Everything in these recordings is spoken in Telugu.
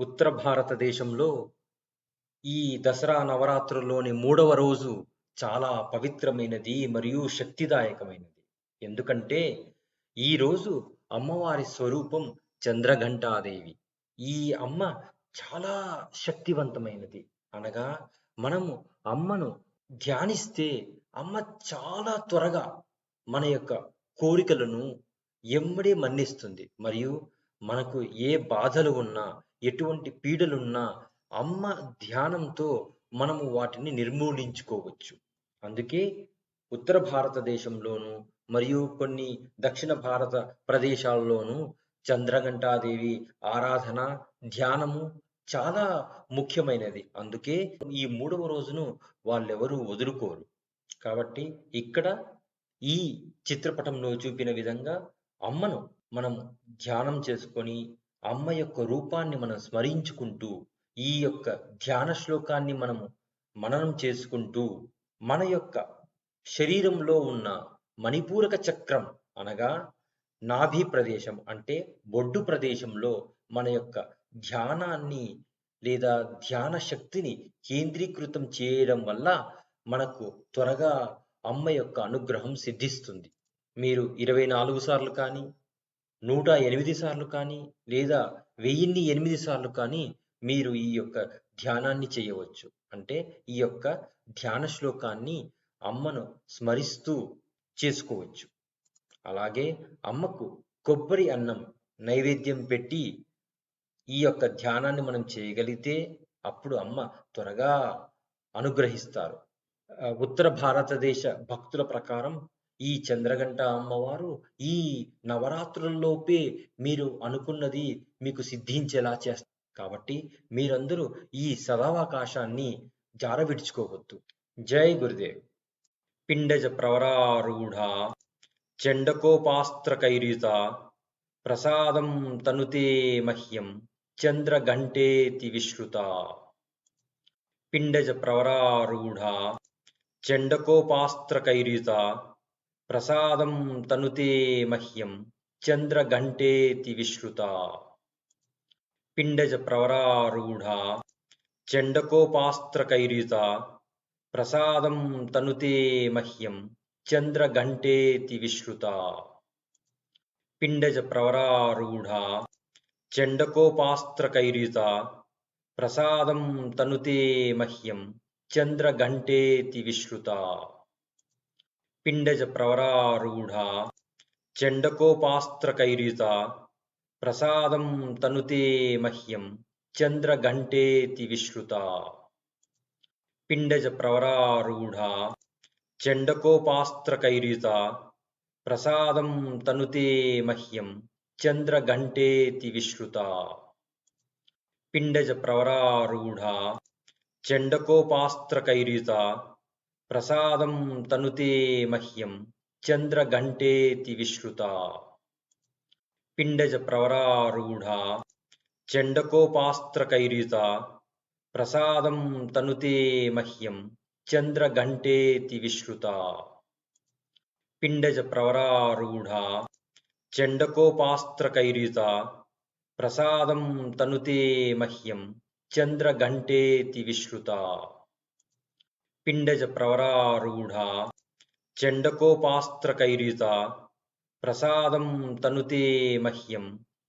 ఉత్తర భారతదేశంలో ఈ దసరా నవరాత్రుల్లోని మూడవ రోజు చాలా పవిత్రమైనది మరియు శక్తిదాయకమైనది. ఎందుకంటే ఈ రోజు అమ్మవారి స్వరూపం చంద్రఘంటాదేవి. ఈ అమ్మ చాలా శక్తివంతమైనది. అనగా మనము అమ్మను ధ్యానిస్తే అమ్మ చాలా త్వరగా మన యొక్క కోరికలను ఎమ్మడే మన్నిస్తుంది. మరియు మనకు ఏ బాధలు ఉన్నా ఎటువంటి పీడలున్నా అమ్మ ధ్యానంతో మనము వాటిని నిర్మూలించుకోవచ్చు. అందుకే ఉత్తర భారతదేశంలోను మరియు కొన్ని దక్షిణ భారత ప్రదేశాల్లోనూ చంద్రఘంటాదేవి ఆరాధన ధ్యానము చాలా ముఖ్యమైనది. అందుకే ఈ మూడవ రోజును వాళ్ళెవరూ వదులుకోరు. కాబట్టి ఇక్కడ ఈ చిత్రపటంలో చూపిన విధంగా అమ్మను మనం ధ్యానం చేసుకొని అమ్మ యొక్క రూపాన్ని మనం స్మరించుకుంటూ ఈ యొక్క ధ్యాన శ్లోకాన్ని మనము మననం చేసుకుంటూ మన యొక్క శరీరంలో ఉన్న మణిపూరక చక్రం అనగా నాభి ప్రదేశం అంటే బొడ్డు ప్రదేశంలో మన యొక్క ధ్యానాన్ని లేదా ధ్యాన శక్తిని కేంద్రీకృతం చేయడం వల్ల మనకు త్వరగా అమ్మ యొక్క అనుగ్రహం సిద్ధిస్తుంది. మీరు ఇరవై నాలుగు సార్లు కానీ నూట ఎనిమిది సార్లు కానీ లేదా వెయ్యిన్ని ఎనిమిది సార్లు కానీ మీరు ఈ యొక్క ధ్యానాన్ని చేయవచ్చు. అంటే ఈ యొక్క ధ్యాన శ్లోకాన్ని అమ్మను స్మరిస్తూ చేసుకోవచ్చు. అలాగే అమ్మకు కొబ్బరి అన్నం నైవేద్యం పెట్టి ఈ యొక్క ధ్యానాన్ని మనం చేయగలిగితే అప్పుడు అమ్మ త్వరగా అనుగ్రహిస్తారు. ఉత్తర భారతదేశ భక్తుల ప్రకారం ఈ చంద్రగంట అమ్మవారు ఈ నవరాత్రుల్లోపే మీరు అనుకున్నది మీకు సిద్ధించేలా చేస్తారు కాబట్టి మీరందరూ ఈ సదావకాశాన్ని జారవిడుచుకోవద్దు. జై గురుదేవ్. పిండజ ప్రవరారూఢ చండకోపాస్త్రకైరిత ప్రసాదం తనుతే మహ్యం చంద్రఘంటేతి విశ్రుత. పిండజ ప్రవరారూఢ చండకోపాస్త్రకైరిత ప్రసాదం తనుతే మహ్యం చంద్రఘంటేతి విశ్రుత. పిండజ ప్రవరారూఢ చండకోపాస్త్రకైరిత ప్రసాదం తనుతే మహ్యం చంద్రఘంటేతి విశ్రుత. పిండజ ప్రవరారూఢ చండకోపాస్త్రకైరిత ప్రసాదం తనుతే మహ్యం చంద్రఘంటేతి విశ్రుత. పిండజ ప్రవరారూఢ చండకోపాస్త్రకైరిత ప్రసాదం తనుతే మహ్యం చంద్రఘంటేతి విశ్రుత పిండజ ప్రవరారూఢ చండకోపాస్త్రకైరిత ప్రసాదం తనుతే మహ్యం చంద్రఘంటేతి విశ్రుత పిండజ ప్రవరారూఢ చండకోపాస్త్రకైరిత ప్రసాదం తనుతే మహ్యం చంద్రఘంటేతి విశ్రుత. పిండజ ప్రవరారూఢ చండకోపాస్త్రకైరిత ప్రసాదం తనుతే మహ్యం చంద్రఘంటేతి విశ్రుత. పిండజ ప్రవరారూఢ చండకోపాస్త్రకైరిత ప్రసాదం తనుతే మహ్యం చంద్రఘంటేతి విశ్రుత. పిండజ ప్రవరారూఢ చండకోపాస్త్రకైరిత ప్రసాదం తనుతే మహ్యం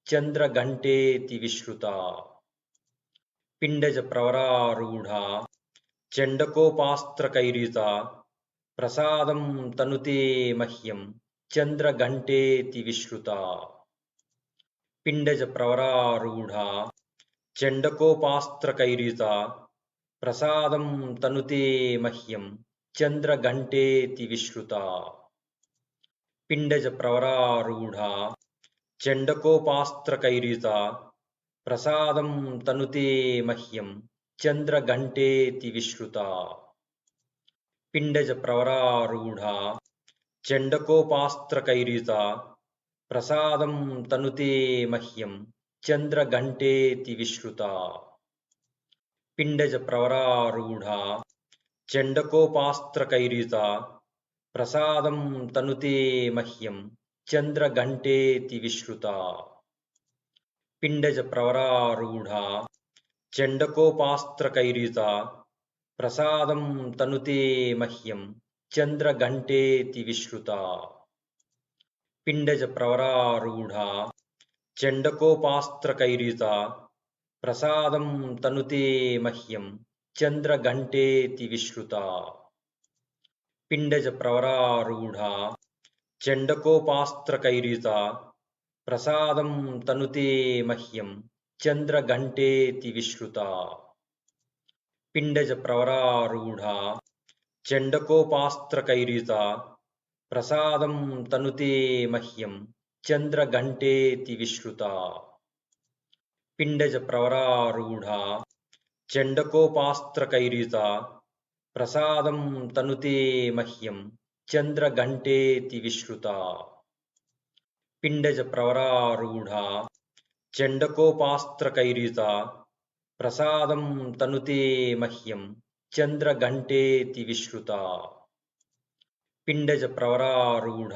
చంద్రఘంటేతి విశ్రుత పిండజ ప్రవరారూఢ చండకోపాస్త్రకైరిత ప్రసాదం తనుతే మహ్యం చంద్రఘంటేతి విశ్రుత పిండజ ప్రవరారూఢ చండకోపాస్త్రకైరిత ప్రసాదం తనుతే మహ్యం చంద్రఘంటేతి విశ్రుత పిండజ ప్రవరారూఢ చండకోపాస్త్రకైరిత ప్రసాదం తనుతే మహ్యం చంద్రఘంటేతి విశ్రుత పిండజ ప్రవరారూఢ చండకోపాస్త్రకైరిత ప్రసాదం తనుతే మహ్యం చంద్రఘంటేతి విశ్రుత పిండజ ప్రవరారూఢ చండకోపాస్త్రకైరిత ప్రసాదం తనుతే మహ్యం చంద్రఘంటేతి విశ్రుత పిండజ ప్రవరారూఢ చండకోపాస్త్రకైరిత ప్రసాదం తనుతే మహ్యం చంద్రఘంటేతి విశ్రుత పిండజ ప్రవరారూఢ చండకోపాస్త్రకైరిత ప్రసాదం తనుతే మహ్యం చంద్రఘంటేతి విశ్రుత. పిండజ ప్రవరారూఢ చండకోపాస్త్రకైరిత ప్రసాదం తనుతే మహ్యం చంద్రఘంటేతి విశ్రుత. పిండజ ప్రవరారూఢ చండకోపాస్త్రకైరిత ప్రసాదం తనుతే మహ్యం చంద్రఘంటేతి విశ్రుత. పిండజ ప్రవరారూఢా చండకోపాస్త్రకైరిత ప్రసాదం తనుతే మహ్యం చంద్రఘంటేతి విశ్రుత పిండజ ప్రవరారూఢ చండకోపాస్త్రకైరిత ప్రసాదం తనుతే మహ్యం చంద్రఘంటేతి విశ్రుత పిండజ ప్రవరారూఢ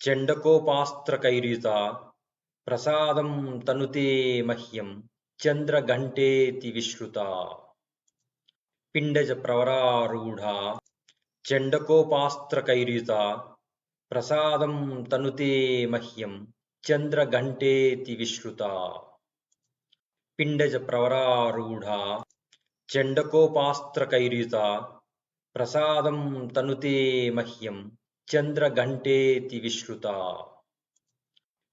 చండకోపాస్త్రకైరిత ప్రసాదం తనుతే మహ్యం చంద్రఘంటేతి విశ్రుత. పిండజ ప్రవరారూఢ చండకోపాస్త్రకైరిత ప్రసాదం తనుతే మహ్యం చంద్రఘంటేతి విశ్రుత. పిండజ ప్రవరారూఢ చండకోపాస్త్రకైరిత ప్రసాదం తనుతే మహ్యం చంద్రఘంటేతి విశ్రుత.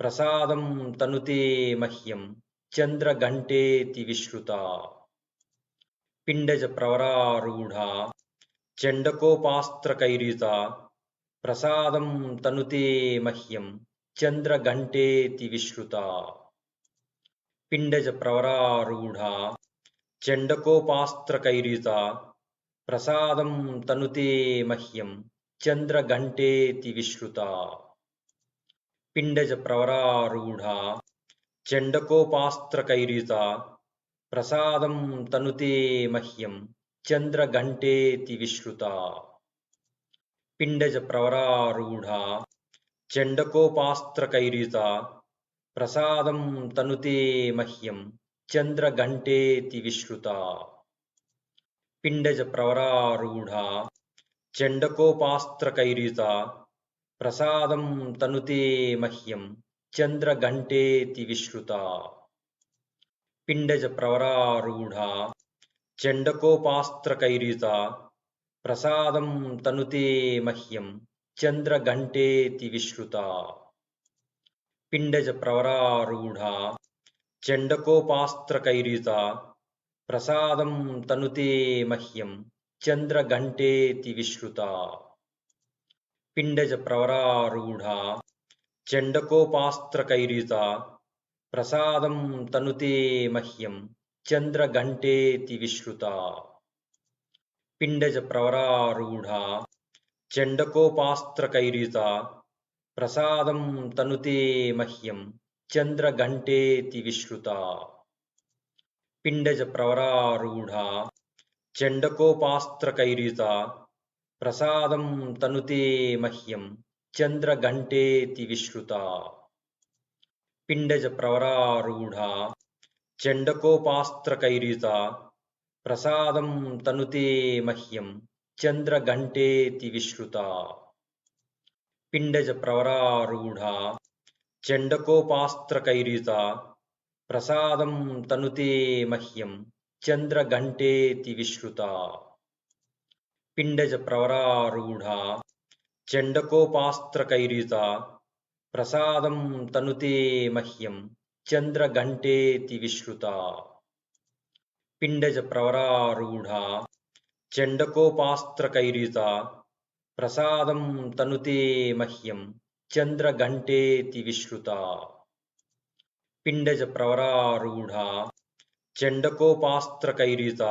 ప్రసాదం తనుతే మహ్యం చంద్రఘంటేతి విశ్రుత పిండజ ప్రవరారూఢ చండకోపాస్త్రకైరిత ప్రసాదం తనుతే మహ్యం చంద్రఘంటేతి విశ్రుత పిండజ ప్రవరారూఢ చండకోపాస్త్రకైరిత ప్రసాదం తనుతే మహ్యం చంద్రఘంటేతి విశ్రుత పిండజ ప్రవరారూఢ చండకోపాస్త్రకైరిత ప్రసాదం తనుతే మహ్యం చంద్రఘంటేతి విశ్రుత పిండజ ప్రవరారూఢ చండకోపాస్త్రకైరిత ప్రసాదం తనుతే మహ్యం చంద్రఘంటేతి విశ్రుత పిండజ ప్రవరారూఢ చండకోపాస్త్రకైరిత ప్రసాదం తనుతే మహ్యం చంద్రఘంటేతి విశ్రుత. పిండజ ప్రవరారూఢ చండకోపాస్త్రకైరిత ప్రసాదం తనుతే మహ్యం చంద్రఘంటేతి విశ్రుత. పిండజ ప్రవరారూఢ చండకోపాస్త్రకైరిత ప్రసాదం తనుతే మహ్యం చంద్రఘంటేతి విశ్రుత. పిండజ ప్రవరారూఢ చండకోపాస్త్రకైరిత ప్రసాదం తనుతే మహ్యం చంద్రఘంటేతి విశ్రుత. పిండజ ప్రవరారూఢ చండకోపాస్త్రకైరిత ప్రసాదం తనుతే మహ్యం చంద్రఘంటేతి విశ్రుత. పిండజ ప్రవరారూఢ చండకోపాస్త్రకైరిత ప్రసాదం తనుతే మహ్యం చంద్రఘంటేతి విశ్రుత. పిండజ ప్రవరారూఢ చండకోపాస్త్రకైరిత ప్రసాదం తనుతే మహ్యం చంద్రఘంటేతి విశ్రుత. పిండజ ప్రవరారూఢ చండకోపాస్త్రకైరిత ప్రసాదం తనుతే మహ్యం చంద్రఘంటేతి విశ్రుత. పిండజ ప్రవరారూఢ చండకోపాస్త్రకైరిత ప్రసాదం తనుతే మహ్యం చంద్రఘంటేతి విశ్రుత పిండజ ప్రవరారూఢ చండకోపాస్త్రకైరిత ప్రసాదం తనుతే మహ్యం చంద్రఘంటేతి విశ్రుత పిండజ ప్రవరారూఢ చండకోపాస్త్రకైరిత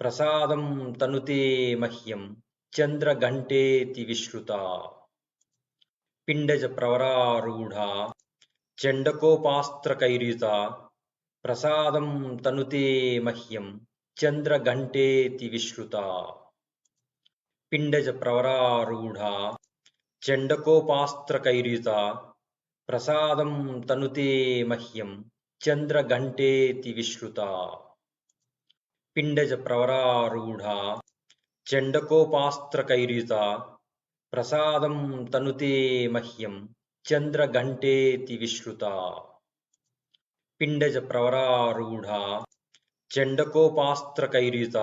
ప్రసాదం తనుతే మహ్యం చంద్ర చంద్రఘంటేతి విశ్రుత. పిండజ ప్రవరారూఢ చండకోపాస్త్రకైరుత ప్రసాదం తనుతే మహ్యం చంద్ర చంద్రఘంటేతి విశ్రుత. పిండజ ప్రవరారూఢ చండకోపాస్త్రకైరుత ప్రసాదం తనుతే మహ్యం చంద్ర చంద్రఘంటేతి విశ్రుత. పిండజ ప్రవరారూఢ చండకోపాస్త్రకైరుత ప్రసాదం తనుతే మహ్యం చంద్రఘంటేతి విశ్రుత పిండజ ప్రవరారూఢ చండకోపాస్త్రకైరుత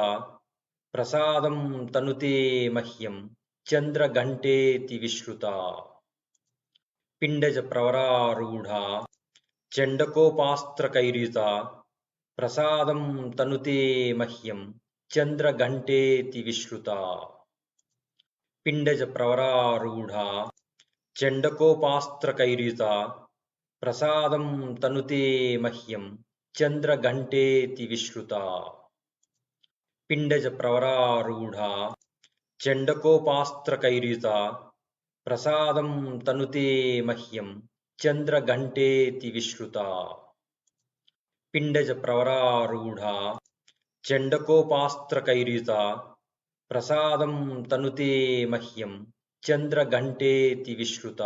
ప్రసాదం తనుతే మహ్యం చంద్రఘంటేతి విశ్రుత పిండజ ప్రవరారూఢ చండకోపాస్త్రకైరుత ప్రసాదం తనుతే మహ్యం చంద్ర చంద్రఘంటేతి విశ్రుత. పిండజ ప్రవరారూఢ చండకోపాస్త్రకైరుత ప్రసాదం తనుతే మహ్యం చంద్ర చంద్రఘంటేతి విశ్రుత. పిండజ ప్రవరారూఢ చండకోపాస్త్రకైరుత ప్రసాదం తనుతే మహ్యం చంద్ర చంద్రఘంటేతి విశ్రుత. పిండజ ప్రవరారూఢ చండకోపాస్త్రకైరిత ప్రసాదం తనుతే మహ్యం చంద్రఘంటేతి విశ్రుత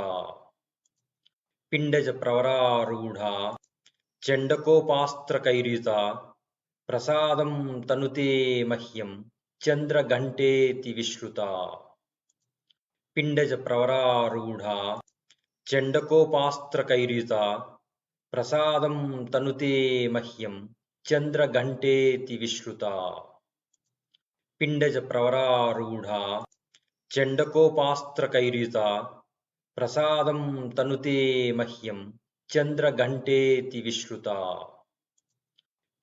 పిండజ ప్రవరారూఢ చండకోపాస్త్రకైరిత ప్రసాదం తనుతే మహ్యం చంద్రఘంటేతి విశ్రుత పిండజ ప్రవరారూఢ చండకోపాస్త్రకైరిత ప్రసాదం తనుతే మహ్యం చంద్రఘంటేతి విశ్రుత. పిండజ ప్రవరారూఢ చండకోపాస్త్రకైరుత ప్రసాదం తనుతే మహ్యం చంద్రఘంటేతి విశ్రుత.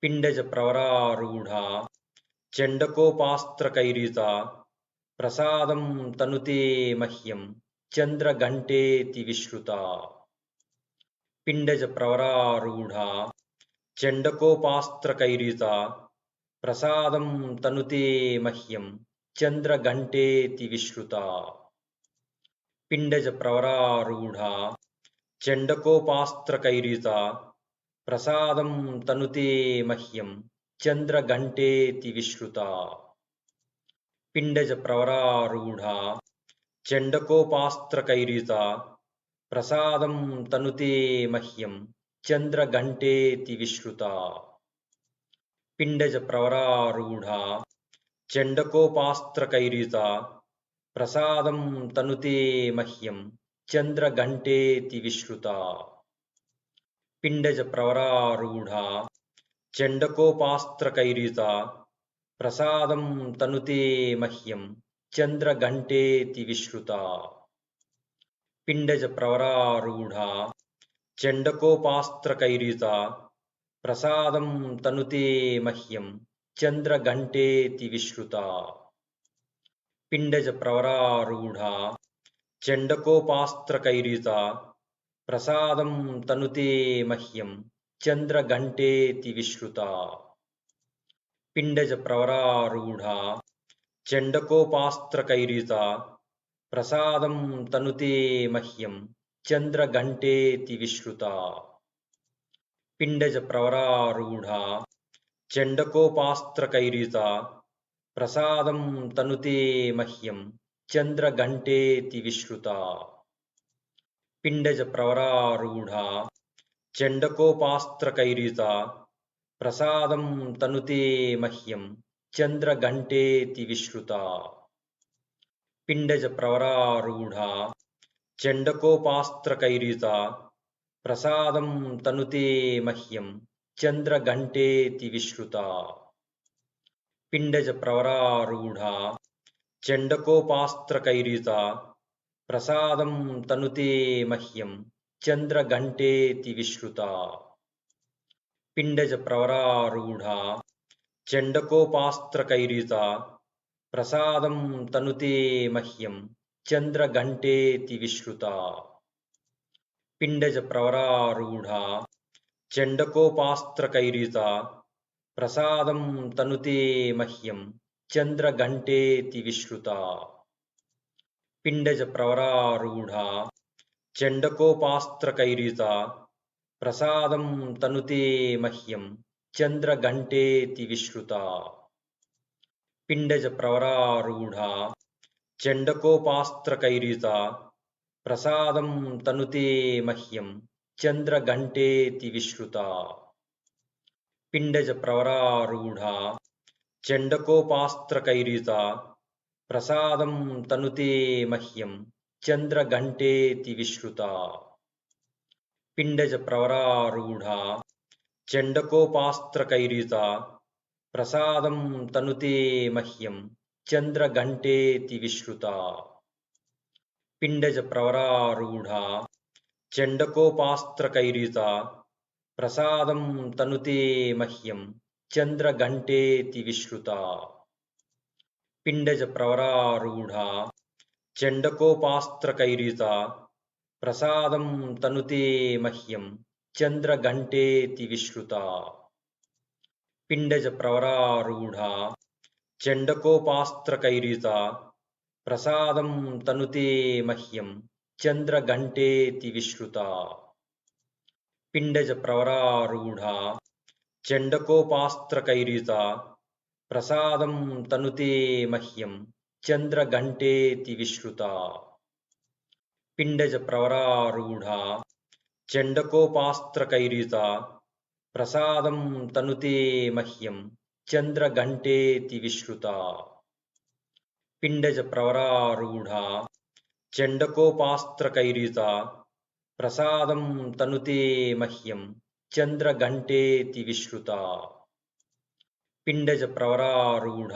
పిండజ ప్రవరారూఢ చండకోపాస్త్రకైరుత ప్రసాదం తనుతే మహ్యం చంద్రఘంటేతి విశ్రుత. పిండజ ప్రవరారూఢ చండకోపాస్త్రకైరిత ప్రసాదం తనుతే మహ్యం చంద్ర చంద్రఘంటేతి విశ్రుత పిండజ ప్రవరారూఢ చండకోపాస్త్రకైరిత ప్రసాదం తనుతే మహ్యం చంద్ర చంద్రఘంటేతి విశ్రుత పిండజ ప్రవరారూఢ చండకోపాస్త్రకైరిత ప్రసాదం తనుతే మహ్యం చంద్రఘంటేతి విశ్రుత. పిండజ ప్రవరారూఢ చండకోపాస్త్రకైర్యుత ప్రసాదం తనుతే మహ్యం చంద్రఘంటేతి విశ్రుత. పిండజ ప్రవరారూఢ చండకోపాస్త్రకైర్యుత ప్రసాదం తనుతే మహ్యం చంద్రఘంటేతి విశ్రుత. పిండజ ప్రవరారూఢ చండకోపాస్త్రకైరిత ప్రసాదం తనుతే మహ్యం చంద్రఘంటేతి విశ్రుత పిండజ ప్రవరారూఢ చండకోపాస్త్రకైరిత ప్రసాదం తనుతే మహ్యం చంద్రఘంటేతి విశ్రుత పిండజ ప్రవరారూఢ చండకోపాస్త్రకైరిత ప్రసాదం తనుతే మహ్యం చంద్రఘంటేతి విశ్రుత. పిండజ ప్రవరారూఢ చండకోపాస్త్రకైరుత ప్రసాదం తనుతే మహ్యం చంద్రఘంటేతి విశ్రుత. పిండజ ప్రవరారూఢ చండకోపాస్త్రకైరుత ప్రసాదం తనుతే మహ్యం చంద్రఘంటేతి విశ్రుత. పిండజ ప్రవరారూఢా చండకోపాస్త్రకైరుత ప్రసాదం తనుతే మహ్యం చంద్రఘంటేతి విశ్రుత పిండజ ప్రవరారూఢా చండకోపాస్త్రకైరుత ప్రసాదం తనుతే మహ్యం చంద్రఘంటేతి విశ్రుత పిండజ ప్రవరారూఢ ప్రవరారూఢా చండకోపాస్త్రకైరుత ప్రసాదం తనుతే మహ్యం చంద్రఘంటేతి విశ్రుత. పిండజ ప్రవరారూఢ చండకోపాస్త్రకైరితా ప్రసాదం తనుతే మహ్యం చంద్రఘంటేతి విశ్రుత. పిండజ ప్రవరారూఢ చండకోపాస్త్రకైరితా ప్రసాదం తనుతే మహ్యం చంద్రఘంటేతి విశ్రుత. పిండజ ప్రవరారూఢ చండకోపాస్త్రకైరితా ప్రసాదం తనుతే మహ్యం చంద్రఘంటేతి విశ్రుత పిండజ ప్రవరారూఢ చండకోపాస్త్రకైరితా ప్రసాదం తనుతే మహ్యం చంద్రఘంటేతి విశ్రుత పిండజ ప్రవరారూఢ చండకోపాస్త్రకైరితా ప్రసాదం తనుతే మహ్యం చంద్రఘంటేతి విశ్రుత. పిండజ ప్రవరారూఢ చండకోపాస్త్రకైరితా ప్రసాదం తనుతే మహ్యం చంద్రఘంటేతి విశ్రుత. పిండజ ప్రవరారూఢ చండకోపాస్త్రకైరితా ప్రసాదం తనుతే మహ్యం చంద్రఘంటేతి విశ్రుతా. పిండజ ప్రవరారూఢ చండకోపాస్త్రకైరితా ప్రసాదం తనుతే మహ్యం చంద్రఘంటేతి విశ్రుత పిండజ ప్రవరారూఢ చండకోపాస్త్రకైరితా ప్రసాదం తనుతే మహ్యం చంద్రఘంటేతి విశ్రుత పిండజ ప్రవరారూఢ చండకోపాస్త్రకైరితా ప్రసాదం తనుతే మహ్యం చంద్రఘంటేతి విశ్రుత. పిండజ ప్రవరారూఢ చండకోపాస్త్రకైరితా ప్రసాదం తనుతే మహ్యం చంద్రఘంటేతి విశ్రుత. పిండజ ప్రవరారూఢ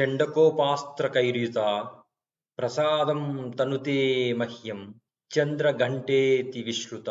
చండకోపాస్త్రకైరితా ప్రసాదం తనుతే మహ్యం చంద్రఘంటేతి విశ్రుత.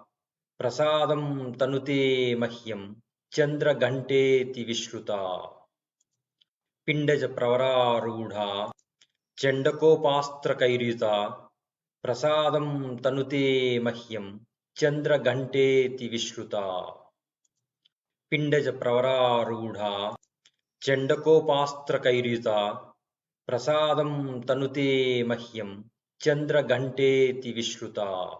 ప్రసాదం తనుతే మహ్యం చంద్రఘంటేతి విశ్రుత. పిండజ ప్రవరారూఢ చండకోపాస్త్రకైరితా ప్రసాదం తనుతే మహ్యం చంద్రఘంటేతి విశ్రుత. పిండజ ప్రవరారూఢ చండకోపాస్త్రకైరితా ప్రసాదం తనుతే మహ్యం చంద్రఘంటేతి విశ్రుతా.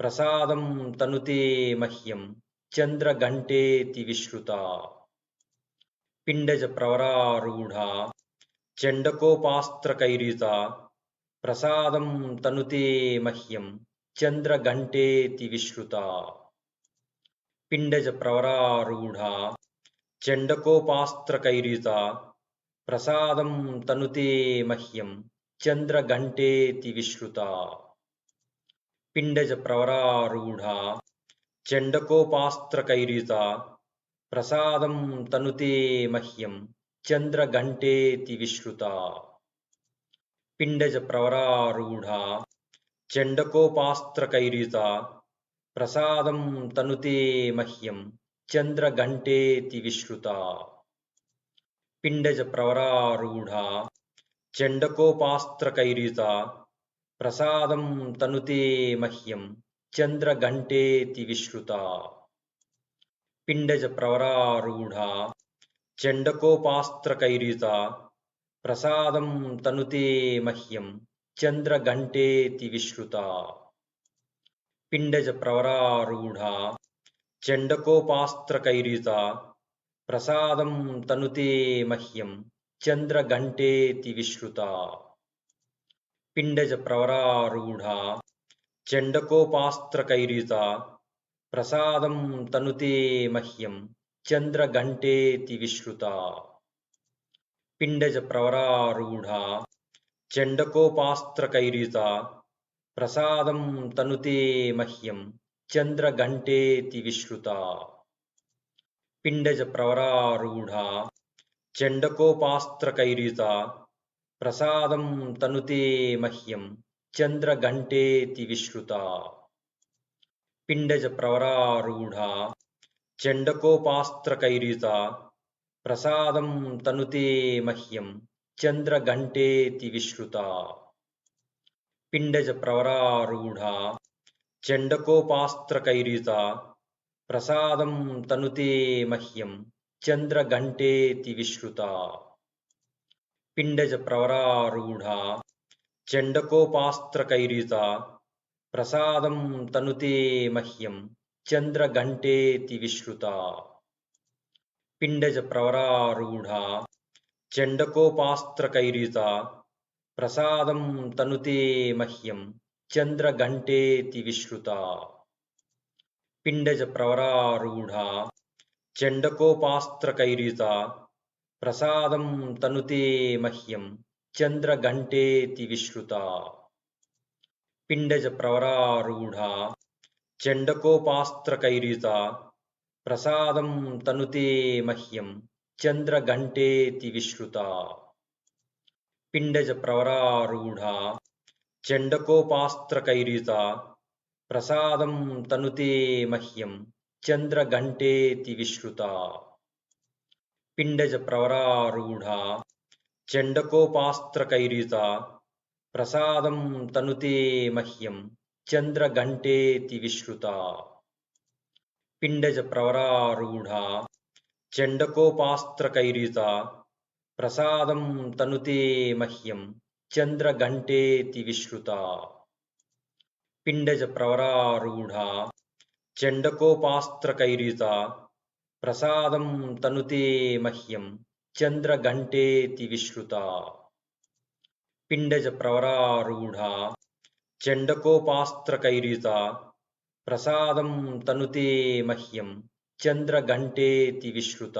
ప్రసాదం తనుతే మహ్యం చంద్రఘంటేతి విశ్రుత. పిండజ ప్రవరారూఢ చండకోపాస్త్రకైరితా ప్రసాదం తనుతే మహ్యం చంద్రఘంటేతి విశ్రుత. పిండజ ప్రవరారూఢ చండకోపాస్త్రకైరితా ప్రసాదం తనుతే మహ్యం చంద్రఘంటేతి విశ్రుతా. పిండజ ప్రవరారూఢ చండకోపాస్త్రకైరితా ప్రసాదం తనుతే మహ్యం చంద్రఘంటేతి విశ్రుత పిండజ ప్రవరారూఢ చండకోపాస్త్రకైరితా ప్రసాదం తనుతే మహ్యం చంద్రఘంటేతి విశ్రుత పిండజ ప్రవరారూఢ చండకోపాస్త్రకైరితా ప్రసాదం తనుతే మహ్యం చంద్రఘంటేతి విశ్రుత. పిండజ ప్రవరారూఢ చండకోపాస్త్రకైరితా ప్రసాదం తనుతే మహ్యం చంద్రఘంటేతి విశ్రుత. పిండజ ప్రవరారూఢ చండకోపాస్త్రకైరితా ప్రసాదం తనుతే మహ్యం చంద్రఘంటేతి విశ్రుత. పిండజ ప్రవరారూఢ చండకోపాస్త్రకైరిత ప్రసాదం తనుతే మహ్యం చంద్రఘంటేతి విశ్రుత. పిండజ ప్రవరారూఢ చండకోపాస్త్రకైరిత ప్రసాదం తనుతే మహ్యం చంద్రఘంటేతి విశ్రుత. పిండజ ప్రవరారూఢ చండకోపాస్త్రకైరిత ప్రసాదం తనుతే మహ్యం చంద్రఘంటేతి విశ్రుత. పిండజ ప్రవరారూఢ చండకోపాస్త్రకైరిత ప్రసాదం తనుతే మహ్యం చంద్రఘంటేతి విశ్రుత. పిండజ ప్రవరారూఢ చండకోపాస్త్రకైరిత ప్రసాదం తనుతే మహ్యం చంద్రఘంటేతి విశ్రుత. పిండజ ప్రవరారూఢ చండకోపాస్త్రకైరిత ప్రసాదం తనుతే మహ్యం చంద్రఘంటేతి విశ్రుత పిండజ ప్రవరారూఢ చండకోపాస్త్రకైరిత ప్రసాదం తనుతే మహ్యం చంద్రఘంటేతి విశ్రుత పిండజ ప్రవరారూఢ చండకోపాస్త్రకైరిత ప్రసాదం తనుతే మహ్యం చంద్రఘంటేతి విశ్రుత. పిండజ ప్రవరారూఢ చండకోపాస్త్రకైరిత ప్రసాదం తనుతే మహ్యం చంద్రఘంటేతి విశ్రుత. పిండజ ప్రవరారూఢ చండకోపాస్త్రకైరిత ప్రసాదం తనుతే మహ్యం చంద్రఘంటేతి విశ్రుత. పిండజ ప్రవరారూఢ చండకోపాస్త్రకైరిత ప్రసాదం తనుతే మహ్యం చంద్రఘంటేతి విశ్రుత. పిండజ ప్రవరారూఢ చండకోపాస్త్రకైరిత ప్రసాదం తనుతే మహ్యం చంద్రఘంటేతి విశ్రుత. పిండజ ప్రవరారూఢ చండకోపాస్త్రకైరిత ప్రసాదం తనుతే మహ్యం చంద్రఘంటేతి విశ్రుత. పిండజ ప్రవరారూఢ చండకోపాస్త్రకైరిత ప్రసాదం తనుతే మహ్యం చంద్రఘంటేతి విశ్రుత.